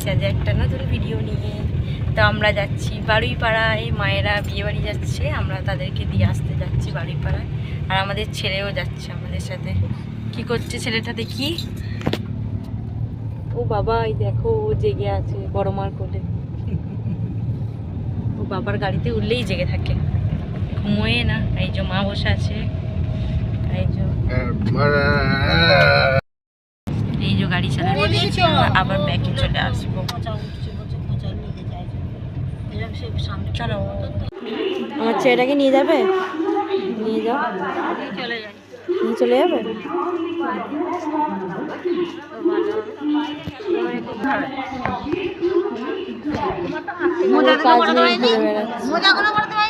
এসেছি আজ একটা নতুন ভিডিও নিয়ে। তো আমরা যাচ্ছি বারুইপাড়ায়, মায়েরা বিয়ে বাড়ি যাচ্ছে, আমরা তাদেরকে দিয়ে আসতে যাচ্ছি বারুইপাড়ায়। আর আমাদের ছেলেও যাচ্ছে আমাদের সাথে। কি করছে ছেলেটা দেখি? ও বাবা, এই দেখো, ও জেগে আছে বড় মার কোলে। ও বাবার গাড়িতে উঠলেই জেগে থাকে। ঘুমোয় না। এই যে মা বসে আছে। এই যে গাড়ি চালানো আবার ব্যাকে চলে আসব। চলো। আমার ছেলেটাকে নিয়ে যাবে? নিয়ে যাও। নিয়ে চলে যাবে? ওর কাজ নেই ঘুরে বেড়াচ্ছে